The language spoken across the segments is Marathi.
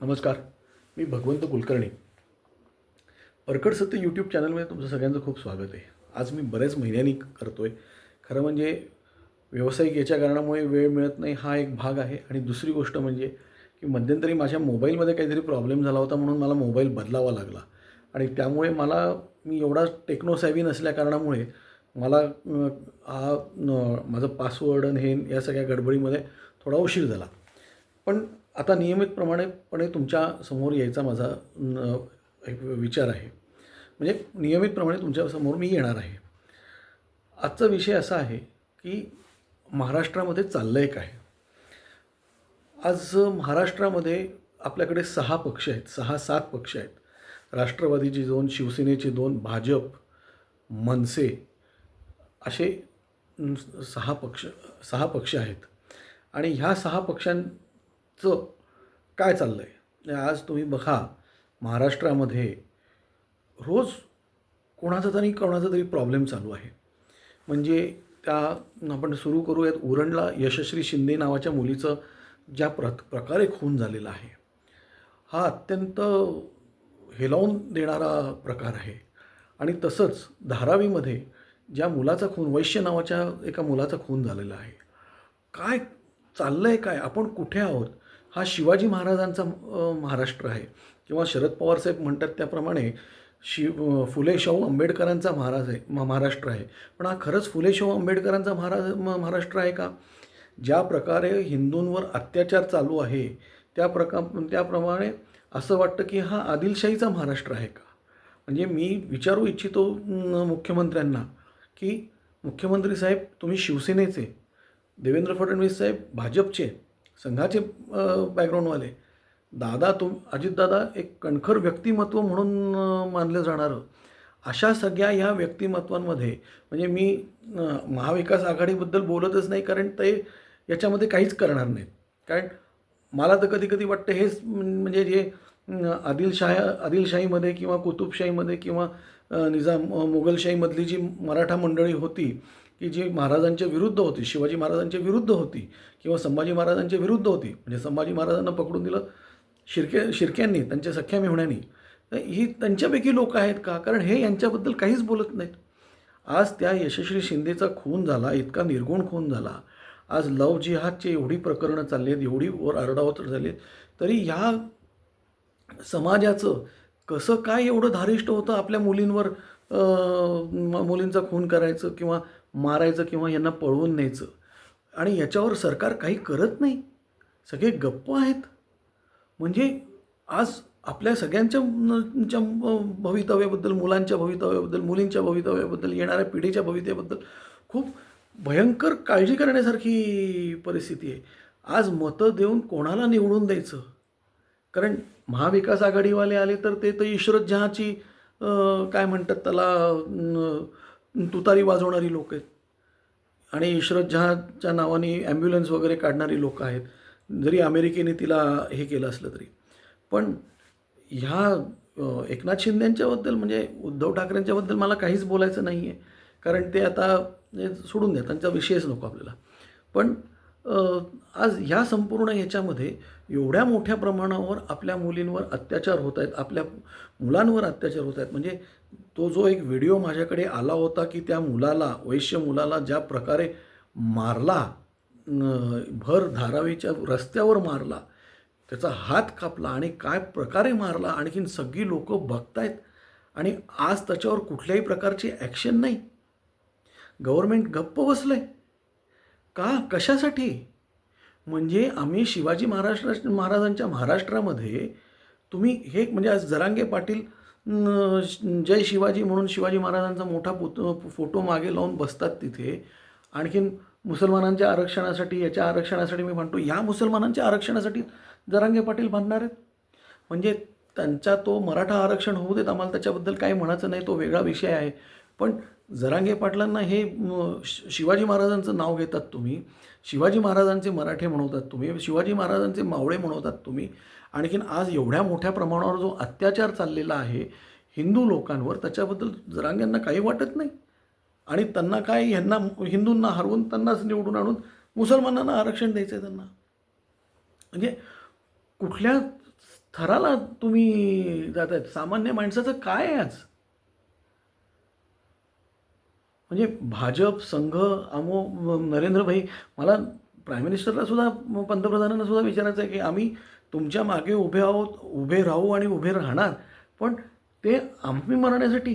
नमस्कार मी भगवंत कुलकर्णी. परकड सत्य यूट्यूब चॅनलमध्ये तुमचं सगळ्यांचं खूप स्वागत आहे. आज मी बऱ्याच महिन्यांनी करतो आहे खरं म्हणजे व्यावसायिक याच्या कारणामुळे वेळ मिळत नाही हा एक भाग आहे. आणि दुसरी गोष्ट म्हणजे की मध्यंतरी माझ्या मोबाईलमध्ये काहीतरी प्रॉब्लेम झाला होता म्हणून मला मोबाईल बदलावा लागला. आणि त्यामुळे मला मी एवढा टेक्नो सॅवी नसल्या कारणामुळे मला हा माझं पासवर्ड आणि हे या सगळ्या गडबडीमध्ये थोडा उशीर झाला. पण आता नियमितप्रमाणेपणे तुमच्यासमोर यायचा माझा न, एक विचार आहे. म्हणजे नियमितप्रमाणे तुमच्यासमोर मी येणार आहे. आजचा विषय असा आहे की महाराष्ट्रामध्ये चाललं आहे काय? आज महाराष्ट्रामध्ये आपल्याकडे सहा पक्ष आहेत सहा सात पक्ष आहेत. राष्ट्रवादीची दोन शिवसेनेचे दोन भाजप मनसे असे सहा पक्ष सहा पक्ष आहेत. आणि ह्या सहा पक्षां चं काय चाललं आहे आज तुम्ही बघा महाराष्ट्रामध्ये रोज कोणाचा तरी कोणाचा तरी प्रॉब्लेम चालू आहे. म्हणजे त्या आपण सुरू करूयात उरणला यशस्वी शिंदे नावाच्या मुलीचं ज्या प्र प्रकारे खून झालेला आहे. हा अत्यंत हेलावून देणारा प्रकार आहे. आणि तसंच धारावीमध्ये ज्या मुलाचा खून वैश्य नावाच्या एका मुलाचा खून झालेला आहे. काय चाललं आहे काय? आपण कुठे आहोत? हा शिवाजी महाराजांचा महाराष्ट्र आहे. किंवा शरद पवार साहेब म्हणतात त्याप्रमाणे शिव फुले शाहू आंबेडकरांचा महाराज आहे म- महाराष्ट्र आहे. पण हा खरंच फुले शाहू आंबेडकरांचा महाराज महाराष्ट्र आहे का? ज्या प्रकारे हिंदूंवर अत्याचार चालू आहे त्या प्रका त्याप्रमाणे असं वाटतं की हा आदिलशाहीचा महाराष्ट्र आहे का? म्हणजे मी विचारू इच्छितो मुख्यमंत्र्यांना की मुख्यमंत्री साहेब तुम्ही शिवसेनेचे देवेंद्र फडणवीस साहेब भाजपचे संघाचे बॅकग्राऊंडवाले दादा तुम अजितदादा एक कणखर व्यक्तिमत्व म्हणून मानलं जाणारं. अशा सगळ्या ह्या व्यक्तिमत्वांमध्ये म्हणजे मी महाविकास आघाडीबद्दल बोलतच नाही कारण ते याच्यामध्ये काहीच करणार नाहीत. कारण मला तर कधी कधी वाटतं हेच म्हणजे जे आदिलशाह आदिलशाहीमध्ये किंवा कुतुबशाहीमध्ये किंवा निजाम मुघलशाहीमधली मोगलशाहीमधली जी मराठा मंडळी होती की जी महाराजांच्या विरुद्ध होती शिवाजी महाराजांच्या विरुद्ध होती किंवा संभाजी महाराजांच्या विरुद्ध होती म्हणजे संभाजी महाराजांना पकडून दिलं शिर्के शिर्क्यांनी त्यांच्या सख्या मेहुण्यानी. तर ही त्यांच्यापैकी लोक आहेत का? कारण हे यांच्याबद्दल काहीच बोलत नाहीत. आज त्या यशस्वी शिंदेचा खून झाला इतका निर्गुण खून झाला. आज लव जिहादचे एवढी प्रकरणं चालली आहेत एवढी वर आरडाओरड झाली आहेत तरी ह्या समाजाचं कसं काय एवढं धारिष्ट होतं आपल्या मुलींवर मुलींचा खून करायचं किंवा मारायचं किंवा यांना पळवून न्यायचं. आणि याच्यावर सरकार काही करत नाही. सगळे गप्प आहेत. म्हणजे आज आपल्या सगळ्यांच्या भवितव्याबद्दल मुलांच्या भवितव्याबद्दल मुलींच्या भवितव्याबद्दल येणाऱ्या पिढीच्या भवितव्याबद्दल खूप भयंकर काळजी करण्यासारखी परिस्थिती आहे. आज मतं देऊन कोणाला निवडून द्यायचं? कारण महाविकास आघाडीवाले आले तर ते तर इशरत जहाची काय म्हणतात त्याला तुतारी वाजवणारी लोक आहेत. आणि इशरत जहाच्या नावाने ॲम्ब्युलन्स वगैरे काढणारी लोक आहेत. जरी अमेरिकेने तिला हे केलं असलं तरी. पण ह्या एकनाथ शिंदेंच्याबद्दल म्हणजे उद्धव ठाकरेंच्याबद्दल मला काहीच बोलायचं नाही आहे कारण ते आता हे सोडून द्या त्यांचा विषयच नको आपल्याला. पण आज ह्या संपूर्ण ह्याच्यामध्ये एवढ्या मोठ्या प्रमाणावर आपल्या मुलींवर अत्याचार होत आहेत आपल्या मुलांवर अत्याचार होत आहेत. म्हणजे तो जो एक व्हिडिओ माझ्याकडे आला होता की त्या मुलाला वैश्य मुलाला ज्या प्रकारे मारला भर धारावीच्या रस्त्यावर मारला त्याचा हात कापला आणि काय प्रकारे मारला आणखीन सगळी लोक बघतायत आणि आज त्याच्यावर कुठल्याही प्रकारची ॲक्शन नाही. गव्हर्मेंट गप्प बसलंय. का? कशासाठी? म्हणजे आम्ही शिवाजी महाराष्ट्र महाराजांच्या महाराष्ट्रामध्ये तुम्ही हे म्हणजे आज जरांगे पाटील जय शिवाजी म्हणून शिवाजी महाराजांचा मोठा पुत फोटो मागे लावून बसतात तिथे. आणखीन मुसलमानांच्या आरक्षणासाठी याच्या आरक्षणासाठी मी म्हणतो या मुसलमानांच्या आरक्षणासाठी जरांगे पाटील बांधणार आहेत? म्हणजे त्यांचा तो मराठा आरक्षण होऊ देत आम्हाला त्याच्याबद्दल काही म्हणायचं नाही तो वेगळा विषय आहे. पण जरांगे पाटलांना हे शि- शिवाजी महाराजांचं नाव घेतात तुम्ही शिवाजी महाराजांचे मराठे म्हणवतात तुम्ही शिवाजी महाराजांचे मावळे म्हणवतात तुम्ही आणखीन आज एवढ्या मोठ्या प्रमाणावर जो अत्याचार चाललेला आहे हिंदू लोकांवर त्याच्याबद्दल जरांग्यांना काही वाटत नाही. आणि त्यांना काय ह्यांना हिंदूंना हरवून त्यांनाच निवडून आणून मुसलमानांना आरक्षण द्यायचं आहे त्यांना. म्हणजे कुठल्या थराला तुम्ही जात आहेत सामान्य माणसाचं काय आहे आज? म्हणजे भाजप संघ अमो नरेंद्रभाई मला प्राईम मिनिस्टरला सुद्धा पंतप्रधानांना सुद्धा विचारायचं आहे की आम्ही तुमच्या मागे उभे आहोत उभे राहू आणि उभे राहणार पण ते आम्ही मरण्यासाठी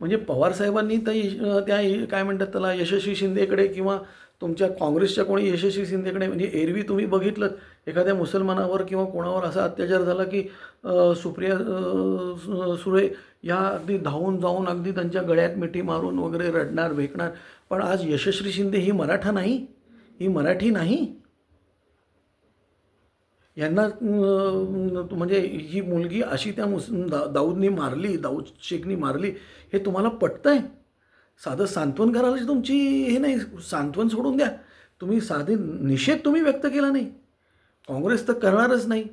म्हणजे पवारसाहेबांनी तर त्या काय म्हणतात त्याला यशस्वी शिंदेकडे किंवा तुमच्या काँग्रेसच्या कोणी यशस्वी शिंदेकडे म्हणजे एरवी तुम्ही बघितलं एखाद्या मुसलमानावर किंवा कोणावर असा अत्याचार झाला की सुप्रिया सुरे सुळे या अगदी धावून जाऊन अगदी त्यांच्या गळ्यात मिठी मारून वगैरे रडणार भेकणार. पण आज यशस्वी शिंदे ही मराठा नाही ही मराठी नाही. यांना म्हणजे ही मुलगी अशी त्या मुस दा दाऊदनी मारली दाऊद शेखनी मारली हे तुम्हाला पटतं आहे साधं सांत्वन करायला तुमची हे नाही सांत्वन सोडून द्या. तुम्ही साधे निषेध तुम्ही व्यक्त केला नाही. काँग्रेस तर करणारच नाही.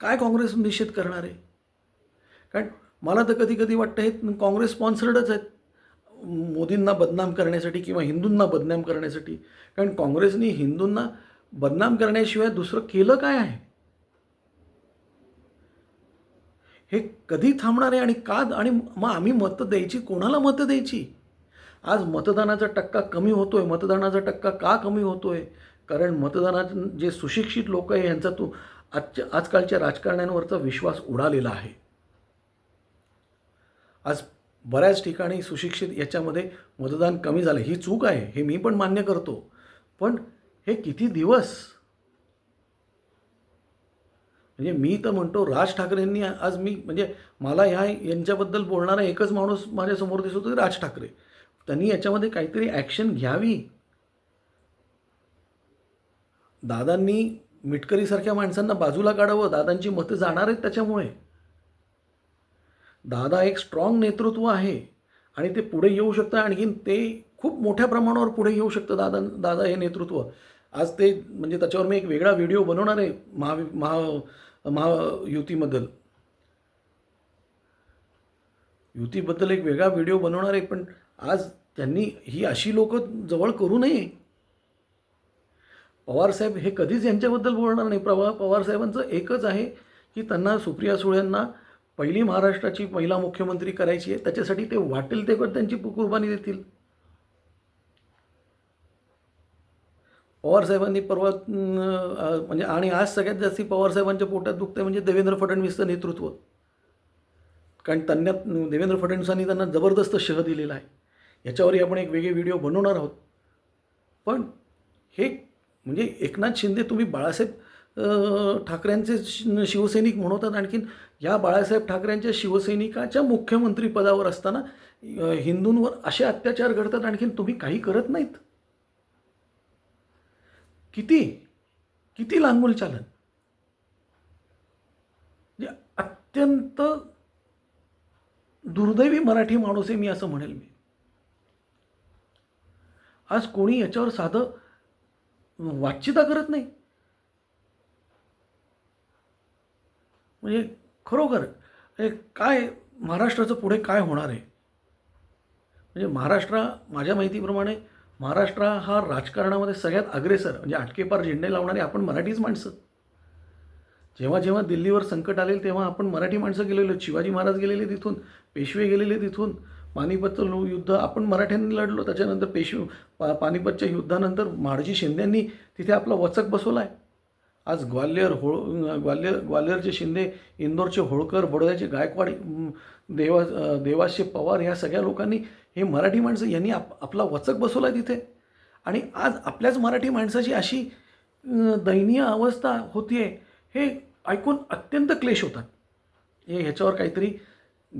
काय काँग्रेस निषेध करणार? आहे कारण मला तर कधी कधी वाटतं हे काँग्रेस स्पॉन्सर्डच आहेत. मोदींना बदनाम करण्यासाठी किंवा हिंदूंना बदनाम करण्यासाठी. कारण काँग्रेसनी हिंदूंना बदनाम करण्याशिवाय दुसरं केलं काय आहे? हे कधी थांबणार आहे आणि का आणि मग आम्ही मतं द्यायची? कोणाला मतं द्यायची? आज मतदानाचा टक्का कमी होतोय. मतदानाचा टक्का का कमी होतोय? कारण मतदानात जे सुशिक्षित लोक आहे यांचा तो आजच्या आजकालच्या राजकारण्यांवरचा विश्वास उडालेला आहे. आज बऱ्याच ठिकाणी सुशिक्षित याच्यामध्ये मतदान कमी झालं. ही चूक आहे हे मी पण मान्य करतो. पण हे किती दिवस? म्हणजे मी तर म्हणतो राज ठाकरेंनी आज मी म्हणजे मला ह्या यांच्याबद्दल बोलणारा एकच माणूस माझ्यासमोर दिसतो ते राज ठाकरे. त्यांनी याच्यामध्ये काहीतरी ॲक्शन घ्यावी. दादांनी मिटकरीसारख्या माणसांना बाजूला काढावं दादांची मतं जाणार आहेत त्याच्यामुळे. दादा एक स्ट्रॉंग नेतृत्व आहे आणि ते पुढे येऊ शकतं आणखीन ते खूप मोठ्या प्रमाणावर पुढे येऊ शकतं दादा दादा हे नेतृत्व. आज ते म्हणजे त्याच्यावर मी एक वेगळा व्हिडिओ बनवणार आहे महा महा महायुतीबद्दल युतीबद्दल एक वेगळा व्हिडिओ बनवणार आहे पण आज त्यांनी ही अशी लोकं जवळ करू नये पवारसाहेब हे कधीच यांच्याबद्दल बोलणार नाही. प्रवा पवारसाहेबांचं एकच आहे की त्यांना सुप्रिया सुळेंना पहिली महाराष्ट्राची महिला मुख्यमंत्री करायची आहे. त्याच्यासाठी ते वाटेल ते त्यांची कुर्बानी देतील. पवारसाहेबांनी परवा म्हणजे आणि आज सगळ्यात जास्ती पवारसाहेबांच्या पोटात दुखतं म्हणजे देवेंद्र फडणवीसचं नेतृत्व. कारण त्यांना देवेंद्र फडणवीसांनी त्यांना जबरदस्त शह दिलेला आहे. याच्यावरही आपण एक वेगळे व्हिडिओ बनवणार आहोत. पण हे म्हणजे एकनाथ शिंदे तुम्ही बाळासाहेब ठाकरेंचे शिवसैनिक म्हणवतात आणखीन या बाळासाहेब ठाकरेंच्या शिवसैनिकाच्या मुख्यमंत्रीपदावर असताना हिंदूंवर असे अत्याचार घडतात आणखीन तुम्ही काही करत नाहीत. किती किती लांगूल चालन? म्हणजे अत्यंत दुर्दैवी मराठी माणूस आहे मी असं म्हणेल मी. आज कोणी याच्यावर साधं वाच्यता करत नाही. म्हणजे खरोखर हे काय महाराष्ट्राचं पुढे काय होणार आहे? म्हणजे महाराष्ट्र माझ्या माहितीप्रमाणे महाराष्ट्र हा राजकारणामध्ये सगळ्यात अग्रेसर म्हणजे आटकेपार झेंडे लावणारे आपण मराठीच माणसं. जेव्हा जेव्हा दिल्लीवर संकट आले तेव्हा आपण मराठी माणसं गेलेलो शिवाजी महाराज गेलेले तिथून पेशवे गेलेले तिथून पानिपतचं लो- युद्ध आपण मराठ्यांनी लढलो त्याच्यानंतर पेशव पा पानिपतच्या युद्धानंतर माडजी शिंद्यांनी तिथे आपला वचक बसवला आहे आज ग्वाल्हेर होळ ग्वाल्हेर ग्वाल्हेरचे शिंदे इंदोरचे होळकर बडोद्याचे गायकवाड देवा देवाशे पवार ह्या सगळ्या लोकांनी हे मराठी माणसं यांनी आप आपला वचक बसवला आहे तिथे. आणि आज आपल्याच मराठी माणसाची अशी दयनीय अवस्था होती आहे हे ऐकून अत्यंत क्लेश होतात. हे ह्याच्यावर काहीतरी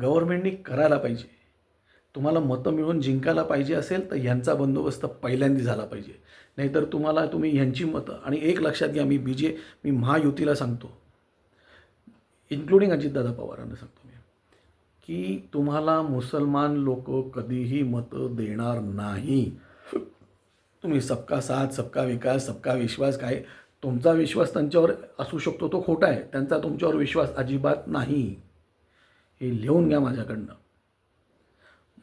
गव्हर्मेंटनी करायला पाहिजे. तुम्हाला मतं मिळून जिंकायला पाहिजे असेल तर ह्यांचा बंदोबस्त पहिल्यांदा झाला पाहिजे. नाहीतर तुम्हाला तुम्ही ह्यांची मतं आणि एक लक्षात घ्या मी बी जे मी महायुतीला सांगतो. इन्क्लुडिंग अजितदादा पवारांना सांगतो मी. की तुम्हाला मुसलमान लोक कधीही मतं देणार नाही. तुम्ही सबका साथ सबका विकास सबका विश्वास काय तुमचा विश्वास त्यांच्यावर असू शकतो तो खोटा आहे. त्यांचा तुमच्यावर विश्वास अजिबात नाही. हे लिहून घ्या माझ्याकडनं.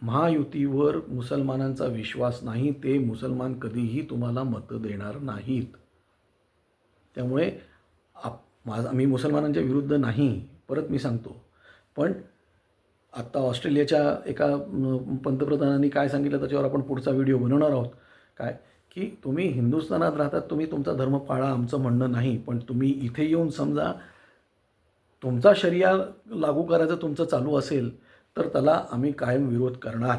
महायुतीवर मुसलमानांचा विश्वास नाही ते मुसलमान कधीही तुम्हाला मतं देणार नाहीत. त्यामुळे आप माझा मी मुसलमानांच्या विरुद्ध नाही परत मी सांगतो. पण आत्ता ऑस्ट्रेलियाच्या एका पंतप्रधानांनी काय सांगितलं त्याच्यावर आपण पुढचा व्हिडिओ बनवणार आहोत. काय? की तुम्ही हिंदुस्थानात राहतात तुम्ही तुमचा धर्म पाळा आमचं म्हणणं नाही. पण तुम्ही इथे येऊन समजा तुमचा शरिया लागू करायचं तुमचं चालू असेल तर त्याला आम्ही कायम विरोध करणार.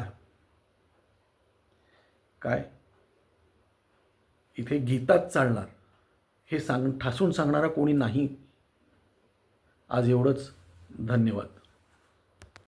काय? इथे गीताच चालणार. हे सांग ठासून सांगणारा कोणी नाही. आज एवढंच. धन्यवाद.